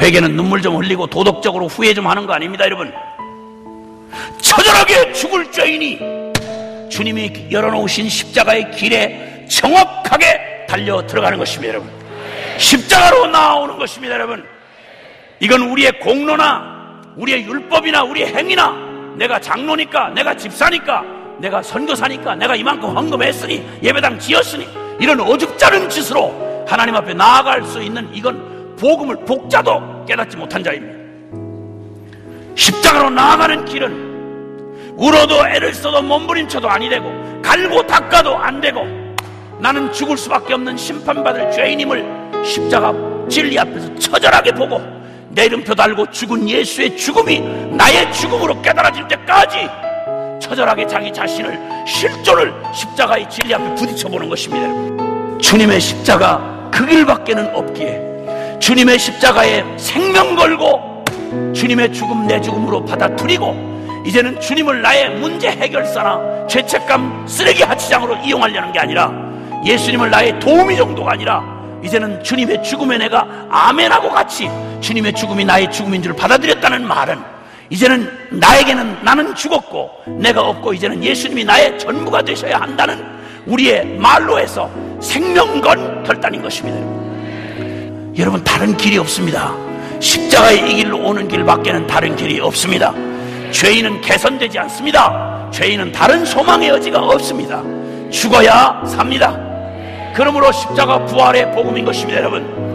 회개는 눈물 좀 흘리고 도덕적으로 후회 좀 하는 거 아닙니다, 여러분. 처절하게 죽을 죄인이 주님이 열어놓으신 십자가의 길에 정확하게 달려 들어가는 것입니다, 여러분. 십자가로 나오는 것입니다, 여러분. 이건 우리의 공로나 우리의 율법이나 우리의 행위나 내가 장로니까 내가 집사니까 내가 선교사니까 내가 이만큼 헌금했으니 예배당 지었으니 이런 어줍잖은 짓으로 하나님 앞에 나아갈 수 있는 이건 복음을 복자도 깨닫지 못한 자입니다. 십자가로 나아가는 길은 울어도 애를 써도 몸부림쳐도 아니 되고 갈고 닦아도 안 되고 나는 죽을 수밖에 없는 심판받을 죄인임을 십자가 진리 앞에서 처절하게 보고 내름표 달고 죽은 예수의 죽음이 나의 죽음으로 깨달아질 때까지 처절하게 자기 자신을 실존을 십자가의 진리 앞에 부딪혀 보는 것입니다. 주님의 십자가 그 길밖에는 없기에 주님의 십자가에 생명 걸고 주님의 죽음 내 죽음으로 받아들이고 이제는 주님을 나의 문제 해결사나 죄책감 쓰레기 하치장으로 이용하려는 게 아니라 예수님을 나의 도우미 정도가 아니라 이제는 주님의 죽음에 내가 아멘하고 같이 주님의 죽음이 나의 죽음인 줄 받아들였다는 말은 이제는 나에게는 나는 죽었고 내가 없고 이제는 예수님이 나의 전부가 되셔야 한다는 우리의 말로 해서 생명건 결단인 것입니다. 여러분 다른 길이 없습니다. 십자가의 이 길로 오는 길밖에는 다른 길이 없습니다. 죄인은 개선되지 않습니다. 죄인은 다른 소망의 여지가 없습니다. 죽어야 삽니다. 그러므로 십자가 부활의 복음인 것입니다, 여러분.